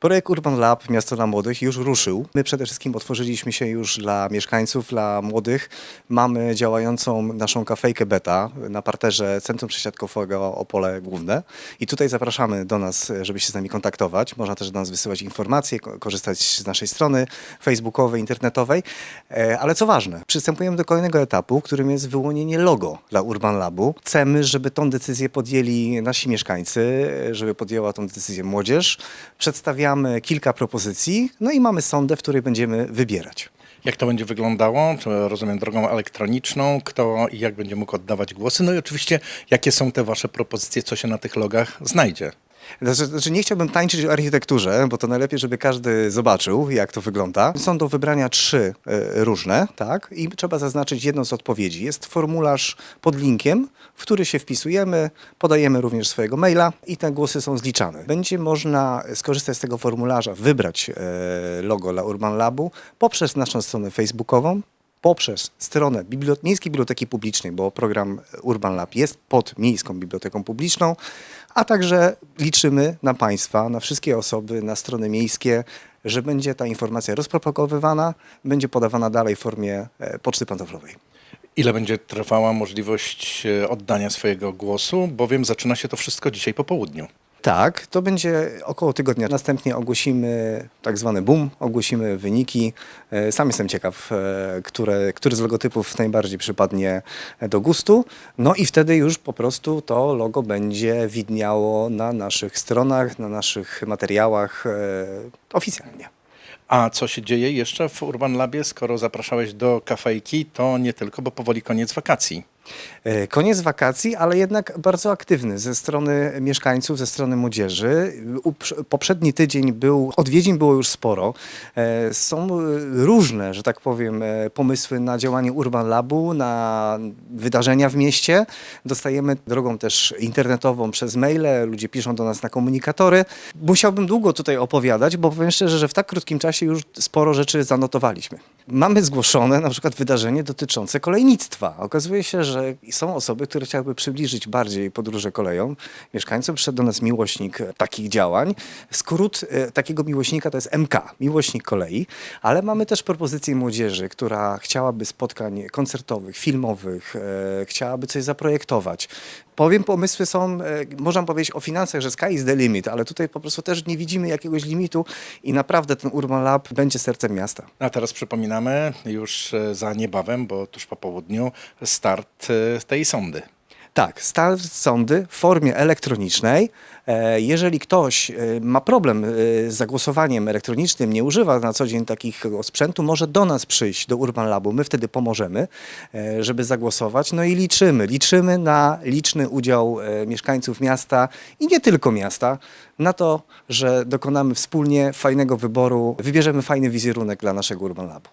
Projekt Urban Lab Miasto dla Młodych już ruszył. My przede wszystkim otworzyliśmy się już dla mieszkańców, dla młodych. Mamy działającą naszą kafejkę Beta na parterze Centrum Przesiadkowego Opole Główne. I tutaj zapraszamy do nas, żeby się z nami kontaktować. Można też do nas wysyłać informacje, ko- korzystać z naszej strony facebookowej, internetowej. E, Ale co ważne, przystępujemy do kolejnego etapu, którym jest wyłonienie logo dla Urban Labu. Chcemy, żeby tą decyzję podjęli nasi mieszkańcy, żeby podjęła tą decyzję młodzież. Przedstawiamy kilka propozycji, no i mamy sondę, w której będziemy wybierać. Jak to będzie wyglądało? Rozumiem drogą elektroniczną? Kto i jak będzie mógł oddawać głosy? No i oczywiście, jakie są te wasze propozycje, co się na tych logach znajdzie? Znaczy, znaczy nie chciałbym tańczyć o architekturze, bo to najlepiej, żeby każdy zobaczył, jak to wygląda. Są do wybrania trzy e, różne, tak? I trzeba zaznaczyć jedną z odpowiedzi. Jest formularz pod linkiem, w który się wpisujemy, podajemy również swojego maila i te głosy są zliczane. Będzie można skorzystać z tego formularza, wybrać e, logo dla Urban Labu poprzez naszą stronę facebookową, poprzez stronę Bibliot- Miejskiej Biblioteki Publicznej, bo program Urban Lab jest pod Miejską Biblioteką Publiczną, a także liczymy na Państwa, na wszystkie osoby, na strony miejskie, że będzie ta informacja rozpropagowywana, będzie podawana dalej w formie e, poczty pantoflowej. Ile będzie trwała możliwość e, oddania swojego głosu? Bowiem zaczyna się to wszystko dzisiaj po południu. Tak, to będzie około tygodnia. Następnie ogłosimy tak zwany boom, ogłosimy wyniki. E, Sam jestem ciekaw, e, które, który z logotypów najbardziej przypadnie do gustu. No i wtedy już po prostu to logo będzie widniało na naszych stronach, na naszych materiałach e, oficjalnie. A co się dzieje jeszcze w Urban Labie? Skoro zapraszałeś do kafejki, to nie tylko, bo powoli koniec wakacji. E, Koniec wakacji, ale jednak bardzo aktywny ze strony mieszkańców, ze strony młodzieży. Poprzedni tydzień był, odwiedzin było już sporo. E, Są e, różne, że tak powiem, pomysły na działanie Urban Labu, na wydarzenia w mieście. Dostajemy drogą też internetową przez maile, ludzie piszą do nas na komunikatory. Musiałbym długo tutaj opowiadać, bo powiem szczerze, że w tak krótkim czasie już sporo rzeczy zanotowaliśmy. Mamy zgłoszone na przykład wydarzenie dotyczące kolejnictwa. Okazuje się, że są osoby, które chciałyby przybliżyć bardziej podróże koleją. Mieszkańcom przyszedł do nas miłośnik e, takich działań. Skrót e, takiego miłośnika to jest MK, miłośnik kolei, ale mamy też propozycję młodzieży, która chciałaby spotkań koncertowych, filmowych, e, chciałaby coś zaprojektować. Powiem, pomysły są, można powiedzieć o finansach, że sky is the limit, ale tutaj po prostu też nie widzimy jakiegoś limitu i naprawdę ten Urban Lab będzie sercem miasta. A teraz już e, za niebawem, bo tuż po południu, start e, tej sondy. Tak, sądy w formie elektronicznej. E, Jeżeli ktoś e, ma problem e, z zagłosowaniem elektronicznym, nie używa na co dzień takiego sprzętu, może do nas przyjść, do Urban Labu. My wtedy pomożemy, żeby zagłosować. No i liczymy, liczymy na liczny udział mieszkańców miasta i nie tylko miasta, na to, że dokonamy wspólnie fajnego wyboru, wybierzemy fajny wizerunek dla naszego Urban Labu.